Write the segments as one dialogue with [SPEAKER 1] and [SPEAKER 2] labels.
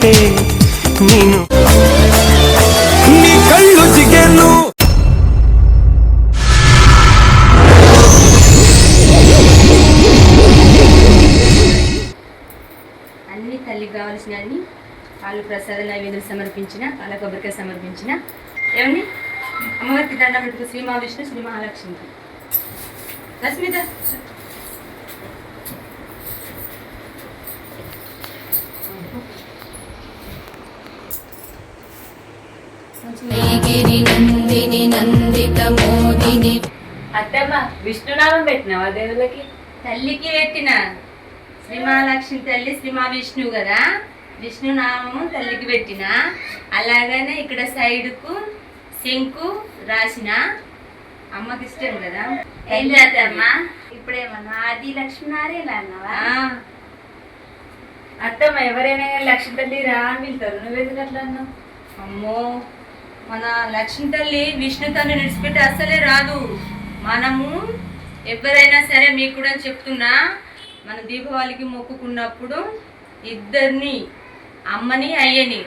[SPEAKER 1] కంటే నేను నీ కళ్ళు జిగేను.
[SPEAKER 2] అన్ని తల్లికి కావాల్సిన అన్ని వాళ్ళు ప్రసాద నైవేద్యం సమర్పించిన పాల కొబ్బరికాయ సమర్పించిన. ఏమండి? అమ్మవారికి దండం పెట్టుకు శ్రీ మహావిష్ణు శ్రీ మహాలక్ష్మికి. రశ్మిత
[SPEAKER 3] నందిత మోదిని
[SPEAKER 4] అత్తమ్మ విష్ణునామం పెట్టినావా దేవుళ్ళకి?
[SPEAKER 2] తల్లికి పెట్టిన. శ్రీ మహాలక్ష్మి తల్లి శ్రీ మహావిష్ణువు కదా. విష్ణు నామము తల్లికి పెట్టిన. అలాగనే ఇక్కడ సైడ్కు శంకు రాసిన అమ్మకి ఇష్టం కదా.
[SPEAKER 5] ఏం చేద్దమ్మా ఇప్పుడేమన్నా ఆది లక్ష్మీనారాయణ అన్నావా?
[SPEAKER 2] ఆ,
[SPEAKER 4] అత్తమ్మ ఎవరైనా లక్ష్మి తల్లి రా అని పిలుతారు. నువ్వెందుకు అట్లా అన్నావు?
[SPEAKER 2] అమ్మో. మన లక్ష్మి తల్లి విష్ణు తల్లి విడిచిపెట్టి అస్సలే రాదు. మనము ఎవరైనా సరే మీకు కూడా చెప్తున్నా మన దీపావళికి మొక్కుకున్నప్పుడు ఇద్దరిని అమ్మని అయ్యని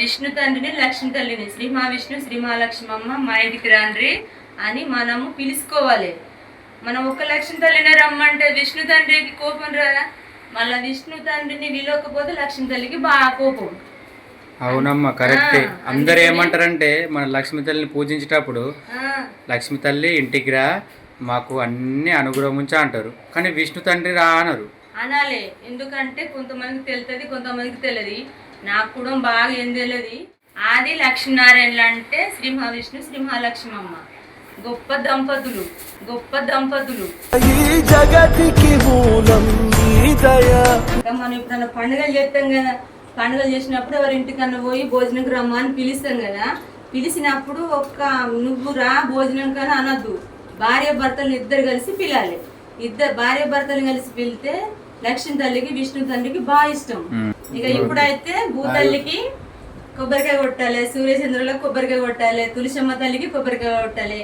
[SPEAKER 2] విష్ణు తండ్రిని లక్ష్మి తల్లిని శ్రీ మహావిష్ణు శ్రీ మహాలక్ష్మమ్మ మా ఇంటికి రండ్రి అని మనము పిలుచుకోవాలి. మనం ఒక లక్ష్మి తల్లిని రమ్మంటే విష్ణు తండ్రికి కోపం రాదా? మళ్ళీ విష్ణు తండ్రిని విలోకపోతే లక్ష్మి తల్లికి బాగా కోపం.
[SPEAKER 6] అవునమ్మా కరెక్టే. అందరు ఏమంటారంటే మన లక్ష్మి తల్లిని పూజించేటప్పుడు లక్ష్మి తల్లి ఇంటికి రా మాకు అన్ని అనుగ్రహం ఉంచా అంటారు. కానీ విష్ణు తండ్రి రా అనరు.
[SPEAKER 2] అనాలే. ఎందుకంటే కొంతమందికి తెలుస్తుంది కొంతమందికి తెలియదు నాకు కూడా బాగా ఏం తెలియదు ఆది లక్ష్మీనారాయణలు అంటే శ్రీ మహావిష్ణు శ్రీ మహాలక్ష్మి అమ్మ గొప్ప దంపతులు గొప్ప దంపతులు.
[SPEAKER 1] ఈ జగతికి మూలం ఈ దయా.
[SPEAKER 2] ఇంకా మనం ఎప్పుడన్నా పండుగలు చేస్తాం కదా పండుగలు చేసినప్పుడు ఎవరి ఇంటికన్నా పోయి భోజనంకి రమ్మా అని పిలుస్తాం కదా. పిలిచినప్పుడు ఒక్క నువ్వు రా భోజనం కానీ అనొద్దు. భార్య భర్తలు ఇద్దరు కలిసి పిలాలి. ఇద్దరు భార్య భర్తలు కలిసి పిలితే లక్ష్మీ తల్లికి విష్ణు తండ్రికి బాగా ఇష్టం. ఇక ఇప్పుడైతే భూతల్లికి కొబ్బరికాయ కొట్టాలి సూర్యచంద్రులకు కొబ్బరికాయ కొట్టాలి తులసమ్మ తల్లికి కొబ్బరికాయ కొట్టాలి.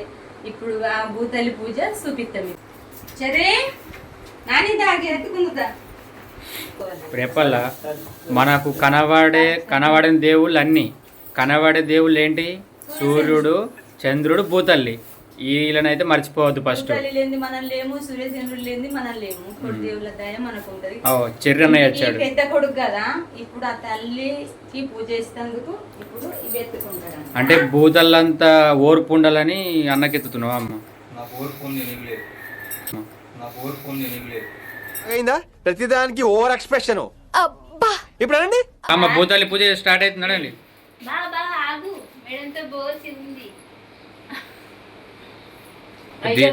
[SPEAKER 2] ఇప్పుడు ఆ భూతల్లి పూజ చూపిస్తాం. సరే నాని దాగి ఎత్తుకుందా
[SPEAKER 6] ఇప్పుడు చెప్పాలా మనకు కనబడే కనబడిన దేవుళ్ళు అన్నీ కనబడే దేవుళ్ళు ఏంటి సూర్యుడు చంద్రుడు భూతల్లి. వీళ్ళనైతే మర్చిపోవద్దు ఫస్ట్. చెర్రన్నయ్య వచ్చాడు.
[SPEAKER 2] పెద్ద కొడుకు కదా ఇప్పుడు ఆ తల్లికి పూజ చేసేందుకు ఇప్పుడు ఇవి ఎత్తుకుంటారు
[SPEAKER 6] అంటే భూతల్లంతా ఓర్పు ఉండాలని అన్నకెత్తుతున్నావు అమ్మ
[SPEAKER 7] అయిందా? ప్రతిదానికి ఓవర్ ఎక్స్ప్రెషన్. ఇప్పుడు అనండి?
[SPEAKER 6] అమ్మ భూతల్లి పూజ స్టార్ట్ అవుతుందండి
[SPEAKER 5] బాబా ఆగు. మేడంతో బోసి ఉంది.
[SPEAKER 4] అయ్యో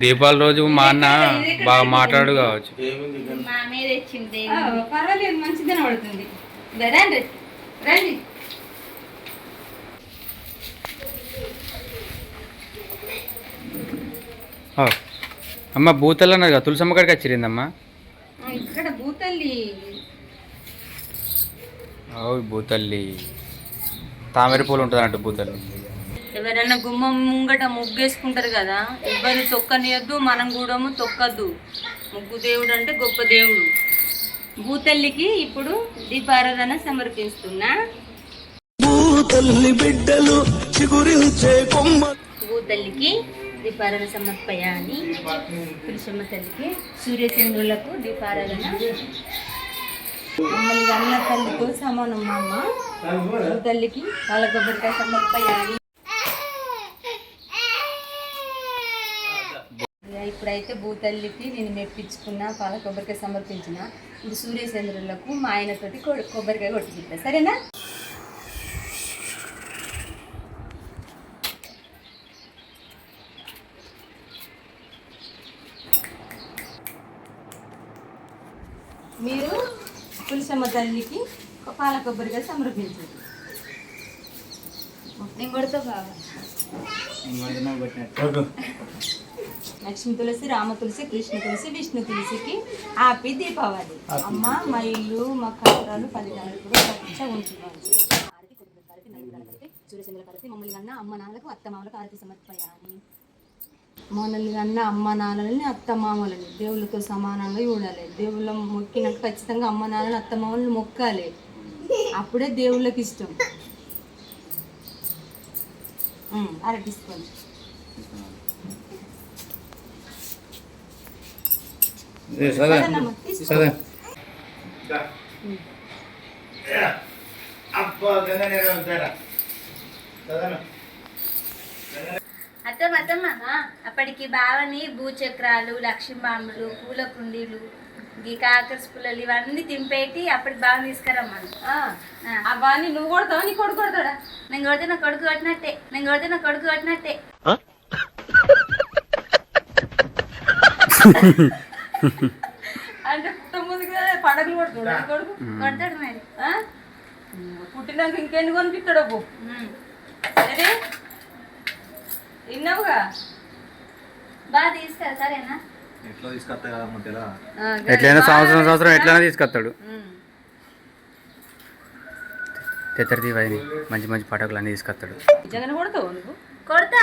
[SPEAKER 6] దీపావళి రోజు మా అన్న బాగా మాట్లాడు కావచ్చు.
[SPEAKER 5] మా మీద తెచ్చింది.
[SPEAKER 2] ఆ, పర్వాలేదు పడుతుంది. రండి.
[SPEAKER 6] అమ్మ భూతల్లి అన్నది కదా తులసమ్మ కాడికి వచ్చిరిందమ్మా
[SPEAKER 2] ఇక్కడ భూతల్లి
[SPEAKER 6] ఓ భూతల్లి తామర పూలు ఉంటుంది అన్నట్టు భూతల్లి
[SPEAKER 2] ఎవరైనా గుమ్మం ముంగట ముగ్గేసుకుంటారు కదా ఎవరు తొక్కనియద్దు మనం కూడా తొక్కద్దు. ముగ్గు దేవుడు అంటే గొప్ప దేవుడు. భూతల్లికి ఇప్పుడు దీపారాధన సమర్పిస్తున్నా.
[SPEAKER 1] తల్లి బిడ్డలు చిగురించే కొమ్మ
[SPEAKER 2] భూతల్లికి దీపారాధన సమర్పయాని పురుషమ్మ తల్లికి సూర్యచంద్రులకు దీపారాధన. మమ్మల్ని అన్న తల్లితో సమానం అమ్మ. తల్లికి వాళ్ళ కొబ్బరికాయ సమర్పయ అని ఇప్పుడైతే భూతల్లికి నేను మెప్పించుకున్న పాల కొబ్బరికాయ సమర్పించిన. ఇప్పుడు సూర్యచంద్రులకు మా ఆయనతోటి కొబ్బరికాయ కొట్టుకుంటా సరేనా? మీరు పులిసమ్మ తల్లికి పాల కొబ్బరిగా సమర్పించండి. నేను కొడతా బాగా లక్ష్మీ తులసి రామ తులసి కృష్ణ తులసి విష్ణు తులసికి ఆపి దీపావళి. అమ్మ మా ఇల్లు మా కష్టాలు పది నెలలు కూడా ఉంచుకోవాలి ఉంటున్నాం సూర్యచంద్ర కలిపి మమ్మల్ని కన్నా అమ్మ నాన్నలకు అత్త మామలకు ఆరతి సమర్పయాలి. మనల్ని అన్న అమ్మ నాన్నలని అత్త మామలని దేవుళ్ళతో సమానంగా చూడాలి. దేవుళ్ళ మొక్కినాక ఖచ్చితంగా అమ్మ నాన్నని అత్త మామల్ని మొక్కాలి. అప్పుడే దేవుళ్ళకి ఇష్టం. అరే తీసుకోండి సరేనమ్మా, తీసుకో.
[SPEAKER 5] అత్తమ్మ అత్తమ్మ అప్పటికి బావని భూచక్రాలు లక్ష్మీబాంబులు పూల కుండీలు ఈ కాకరస్ పుల్లలు ఇవన్నీ తింపేటి అప్పటికి బాగా తీసుకురమ్మను
[SPEAKER 2] ఆ, అవన్నీ నువ్వు కొడతావా నీ కొడుకు కొడతాడా?
[SPEAKER 5] నేను కొడితే నా కొడుకు కొట్టినట్టే. నేను కొడితే నా కొడుకు కొట్టినట్టే.
[SPEAKER 2] అంటే ముందుగా పండగలు కొడుతాడా కొడుకు?
[SPEAKER 5] కొడతాడు మరి.
[SPEAKER 2] ఆ? పుట్టినాక ఇంకెన్ని కొనిపిస్తాడో
[SPEAKER 5] ఉమ్.
[SPEAKER 2] సరే విన్నావుగా
[SPEAKER 5] బాగా తీసుకురా సరేనా?
[SPEAKER 2] ఆ,
[SPEAKER 6] ఎట్లయినా సంవత్సరం సంవత్సరం ఎట్లయినా తీసుకొస్తాడు.
[SPEAKER 2] ఉమ్.
[SPEAKER 6] తెత్తడి దీవాయిని మంచి మంచి పటాకులు అన్నీ తీసుకొస్తాడు.
[SPEAKER 2] జగన్ కొడతావు నువ్వు?
[SPEAKER 5] కొడతా.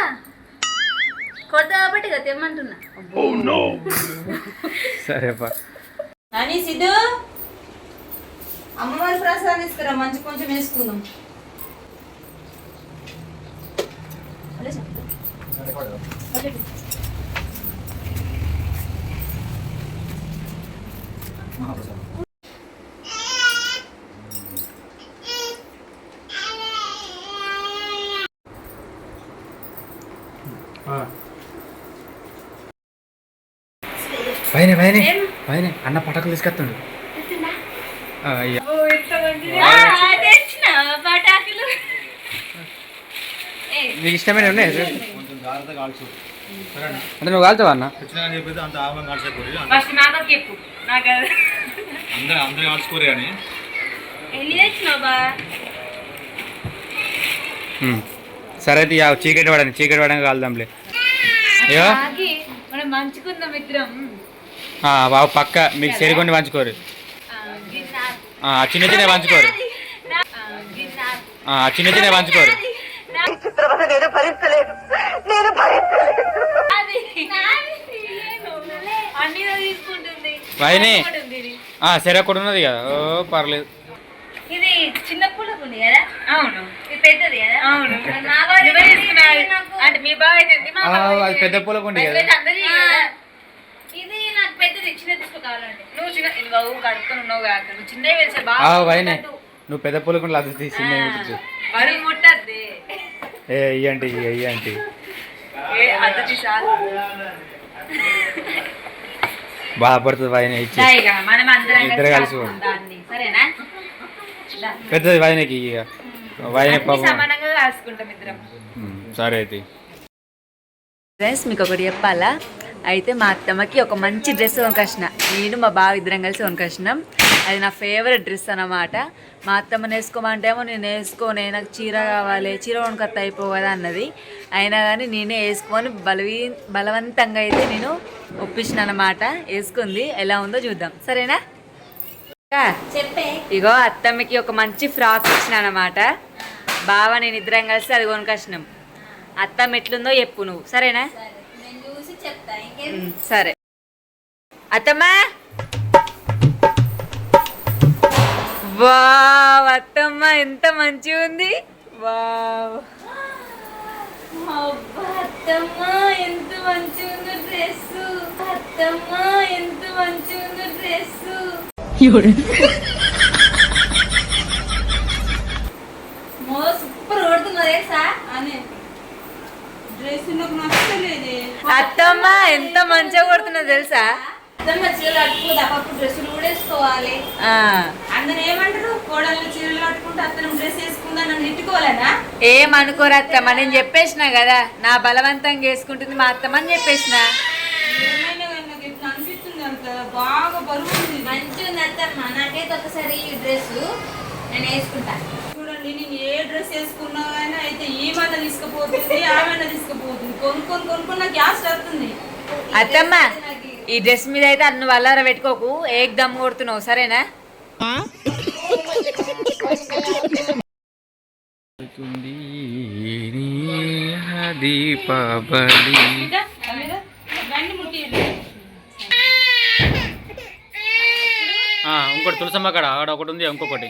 [SPEAKER 5] కొడతా కాబట్టి ఇక తెమ్మంటున్నా.
[SPEAKER 6] సరేపా.
[SPEAKER 2] అని సిద్ధు? అమ్మవారి ప్రసాదం తీసుకురా మంచి కొంచెం వేసుకుందాం.
[SPEAKER 6] పైన పైన పైన. అన్న పటాకులు తీసుకొస్తాడు. ఆ, అయ్యా.
[SPEAKER 5] తెచ్చిన
[SPEAKER 6] అంటే నువ్వు కాలుతావా అన్న?
[SPEAKER 4] ఫస్ట్ నాతో చెప్పు. నాకు
[SPEAKER 5] ఎన్ని తెచ్చినావు బా?
[SPEAKER 6] ఉమ్. సరే అయితే ఇక చీకటి పడని చీకటి పడని కాలుదాంలే. అయ్యో.
[SPEAKER 4] మనం మంచుకుందాం
[SPEAKER 6] బాబు పక్క. మీకు సరికొని పంచుకోరు. ఆ, చిన్న చిన్న పంచుకోరు. ఆ, చిన్న చిన్న పంచుకోరు. వైని. ఆ, సరే ఒకటి ఉన్నది కదా. ఓ పర్లేదు.
[SPEAKER 5] ఇది చిన్న పూలకు ఉంది కదా?
[SPEAKER 4] అవును.
[SPEAKER 5] ఇది పెద్దది కదా?
[SPEAKER 4] అవును. అంటే మీ బావ
[SPEAKER 6] అది. పెద్ద పూలకు ఉంది కదా.
[SPEAKER 5] ఇది నాకు పెద్దది చిన్న తీసుకో కావాలంటే.
[SPEAKER 4] నువ్వు చిన్న ఇది బాబు కడుక్కొని ఉన్నావు కాక నువ్వు చిన్నవి వెళ్తే
[SPEAKER 6] ఆ,
[SPEAKER 4] బాగా
[SPEAKER 6] వైనే నువ్వు పెద్ద పూలకు అది తీసి
[SPEAKER 4] మరి ముట్టద్ది.
[SPEAKER 6] ఏ ఇయ్యండి ఇయ్యండి
[SPEAKER 4] ఏ అద్దతి చాలు
[SPEAKER 6] బాధపడుతుంది ఇచ్చి. ఇద్దరు కలిసి. పెద్దది ఇక. సరే అయితే.
[SPEAKER 8] ఫ్రెండ్స్ మీకు ఒకటి చెప్పాలా? అయితే మా అత్తమ్మకి ఒక మంచి డ్రెస్ కొనుకొచ్చిన నేను మా బావ ఇద్దరం కలిసి కొనుకొచ్చినాం అది నా ఫేవరెట్ డ్రెస్ అన్నమాట. మా అత్తమ్మని వేసుకోమంటేమో నేను వేసుకోనే నాకు చీర కావాలి చీర కొనుకొత్త అయిపో కదా అన్నది. అయినా కానీ నేనే వేసుకొని బలవీ బలవంతంగా అయితే నేను ఒప్పించిన అనమాట వేసుకుంది. ఎలా ఉందో చూద్దాం. సరేనా? ఇగో అత్తమ్మకి ఒక మంచి ఫ్రాక్ ఇచ్చిన అనమాట బావ నేను ఇద్దరం కలిసి అది కొనుకొచ్చినాం. అత్తమ్మ ఎట్లుందో చెప్పు నువ్వు. సరేనా? సరే. అత్తమ్మా! వావ్ అత్తమ్మ ఎంత మంచిగా ఉంది. వావ్.
[SPEAKER 2] అబ్బా అత్తమ్మ ఎంత మంచి ఉందో డ్రెస్ అత్తమ్మ ఎంత మంచి ఉందో డ్రెస్ మో సూపర్ కొడుతున్నదే సా అనే. డ్రెస్ నాకు నచ్చలేదే.
[SPEAKER 8] అత్తమ్మ ఎంత మంచిగా కొడుతున్నా తెలుసా?
[SPEAKER 2] అత్తమ్మ చీరలు అప్పుడు డ్రెస్సులు కూడా వేసుకోవాలి.
[SPEAKER 8] ఆ,
[SPEAKER 2] అందరు ఏమంటారు? కోడళ్ళు చీరలు కట్టుకుంటే అత్తను డ్రెస్ వేసుకుందా నన్ను తిట్టుకోవాలనా
[SPEAKER 8] ఏమనుకోరు అత్తమ్మ నేను చెప్పేసిన కదా నా బలవంతంగా వేసుకుంటుంది మా అత్తమ్మ అని చెప్పేసిన.
[SPEAKER 2] ఏమైనా నాకు ఇట్లా అనిపిస్తుంది అంత? బాగా బరువు ఉంది.
[SPEAKER 5] మంచిగా ఉంది అత్తమ్మ నాకైతే ఒకసారి ఈ డ్రెస్ నేను వేసుకుంటా.
[SPEAKER 2] చూడండి నేను ఏ డ్రెస్ వేసుకున్నా కానీ అయితే ఈమెన తీసుకుపోతుంది ఆమెన తీసుకుపోతుంది. కొనుక్కొని కొనుక్కొని నాకు గ్యాస్ వస్తుంది.
[SPEAKER 8] అత్తమ్మ ఈ డ్రెస్ మీద అయితే అన్ను వల్లార పెట్టుకోకు ఏక్ దమ్ కొడుతున్నావు సరేనా?
[SPEAKER 6] దీపావళి ఇంకోటి తులసమ్మ కాడ ఆడ ఒకటి ఉంది ఇంకొకటి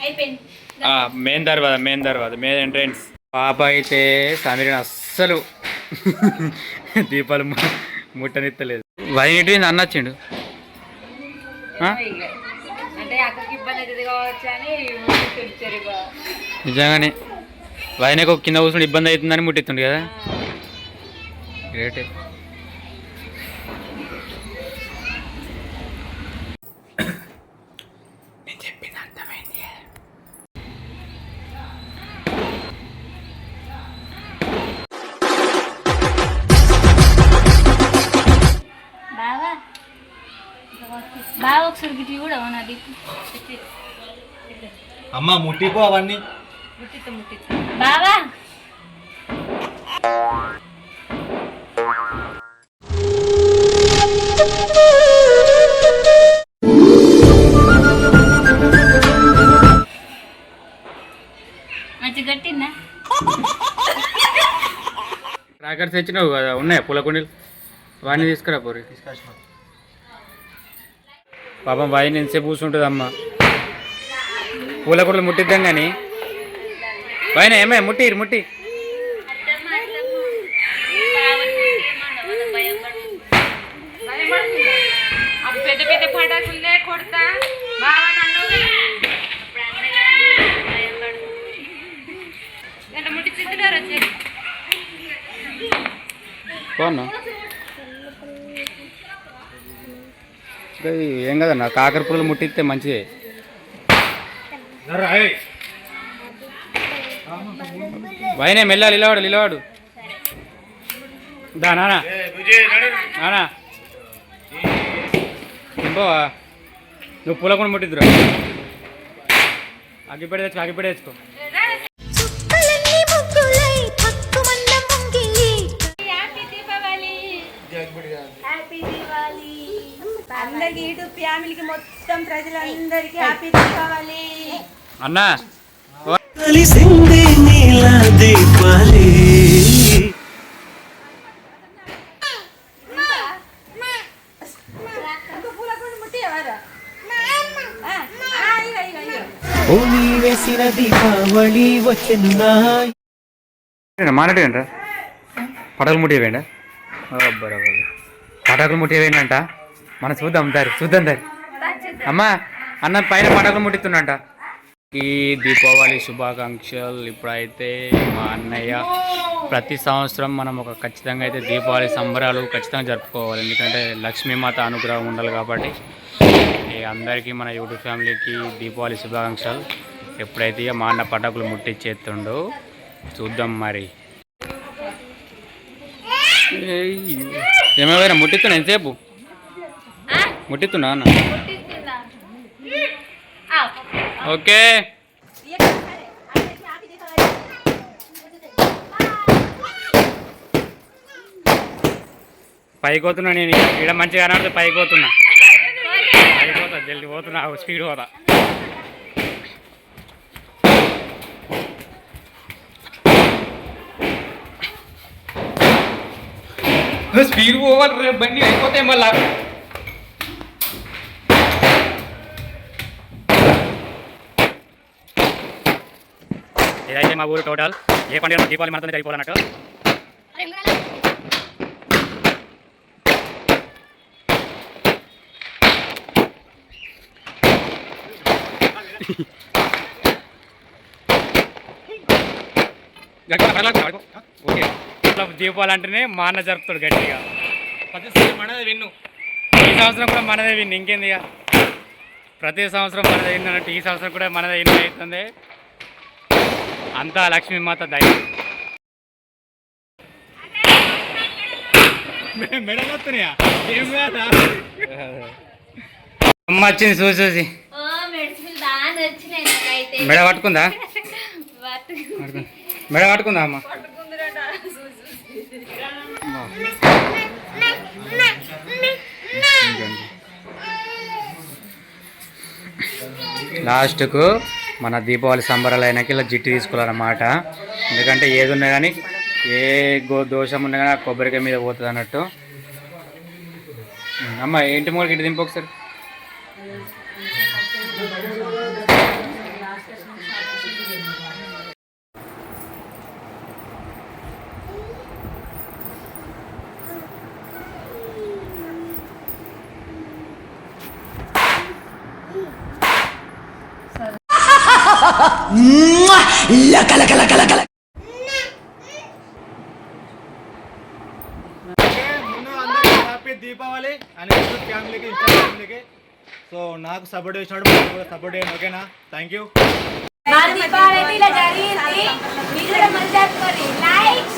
[SPEAKER 5] అయిపోయింది
[SPEAKER 6] ఆ, మెయిన్ దర్వాజ మెయిన్ దర్వాజ మెయిన్ ఎంట్రెన్స్. పాప అయితే సమీరని అస్సలు దీపాలు ముట్టనిత్తలేదు. వైనిటి అన్న వచ్చిండు. నిజంగానే. వైనకు కింద కూర్చుని ఇబ్బంది అవుతుందని ముట్టిస్తుండు కదా. గ్రేటే
[SPEAKER 5] బావ ఒకసారి గిట్టి కూడా నాది
[SPEAKER 7] అమ్మ ముట్టిపో అవన్నీ.
[SPEAKER 5] బావా! మంచి గట్టిందా
[SPEAKER 6] క్రాకర్స్ తెచ్చినావు కదా ఉన్నాయా పూల కుండీలు. వాడిని తీసుకురా పోరి. పాపం వాయిని ఎంతసేపు కూర్చుంటుంది అమ్మ పూల కుండలు ముట్టిద్దాం కానీ వాయిన ఏమే? ముట్టిరు ముట్టి
[SPEAKER 4] పెద్ద పెద్ద పటాకులే కొడతా బావ నన్ను ఎంత ముట్టి చిత్తున్నారు వచ్చేది
[SPEAKER 6] పోనా ఇంకా ఏం కదన్నా కాకర పుల్లలు ముట్టిస్తే మంచిదే. వైనే మెల్లాలి ఇలావాడు ఇలావాడు దా నానా. నానా. ఇంపోవా నువ్వు పూల కూడా ముట్టిద్దురా. అగ్గిపెడి తెచ్చుకో అగ్గిపెడి తెచ్చుకో.
[SPEAKER 2] అందరికి యూట్యూబ్ ఫ్యామిలీకి మొత్తం ప్రజలందరికీ హ్యాపీ దీపావళి
[SPEAKER 6] అన్నా
[SPEAKER 1] కలిసింది నీల దీపాలి. ఓ నీ వేసిన దీపావళి వచ్చెను నా
[SPEAKER 6] మానటేంట్రా పటాకులు ముట్టివేండా బరాబర్. పటాకులు ముట్టివేండంట మనం చూద్దాం దారి చూద్దాం దారి. అమ్మా అన్న పైన పటాకులు ముట్టిస్తుండంట. ఈ దీపావళి శుభాకాంక్షలు ఇప్పుడైతే మా అన్నయ్య ప్రతి సంవత్సరం మనం ఒక ఖచ్చితంగా అయితే దీపావళి సంబరాలు ఖచ్చితంగా జరుపుకోవాలి. ఎందుకంటే లక్ష్మీమాత అనుగ్రహం ఉండాలి కాబట్టి ఈ అందరికీ మన యూట్యూబ్ ఫ్యామిలీకి దీపావళి శుభాకాంక్షలు. ఎప్పుడైతే ఇక మా అన్న పటాకులు ముట్టించేస్తుండో చూద్దాం మరి. ఏమైనా ముట్టిస్తున్నా ఎంతసేపు? ముట్టిస్తున్నా అన్న. ఓకే. పైకి పోతున్నా నేను ఇక్కడ మంచిగా కనబడితే పైకి పోతున్నా పైకి పోతా జల్ది పోతున్నా స్పీడ్ పోతా. స్పీడ్ పోవాలి రేపు బండి అయిపోతాయి మళ్ళా. ఇదైతే మా ఊరు టోటల్ ఏ పండుగ దీపావళి మనతోనే జరిగిపోవాలన్నట్టు. ఓకే. ఇట్లా దీపావళి అంటేనే మా అన్న జరుపుతాడు గట్టిగా. ప్రతి సంవత్సరం మనదే విన్ను. ఈ సంవత్సరం కూడా మనదే విన్ను. ఇంకేంది ఇక? ప్రతి సంవత్సరం మనదే విన్ను అన్నట్టు ఈ సంవత్సరం కూడా మనదే విన్ను అవుతుంది. అంతా లక్ష్మీమాత దయ. మెడలు వస్తున్నాయా? ఏం కాదా. అమ్మ వచ్చింది చూసి చూసి మెడ పట్టుకుంది. మెడ పట్టుకుందా అమ్మ? లాస్ట్కు మన దీపావళి సంబరాలు అయినాక ఇలా జిట్టి తీసుకోవాలన్నమాట. ఎందుకంటే ఏది ఉన్నా కానీ ఏ గో దోషం ఉన్నా కానీ ఆ కొబ్బరికాయ మీద పోతుంది అన్నట్టు అమ్మ ఏంటి మూలకి ఇటు దింపు ఒకసారి?
[SPEAKER 9] ముందు అందరికీ హ్యాపీ దీపావళి అని ఫ్యామిలీకి ఇన్స్టా ఫ్యామిలీకి సో నాకు సపోర్ట్ చేసినాడు కూడా సపోర్ట్ చేయండి ఓకేనా థ్యాంక్ యూ
[SPEAKER 5] మా దీపావళి ఇలా జరిగింది. మీరు కూడా మంచి జరుపుకోండి లైక్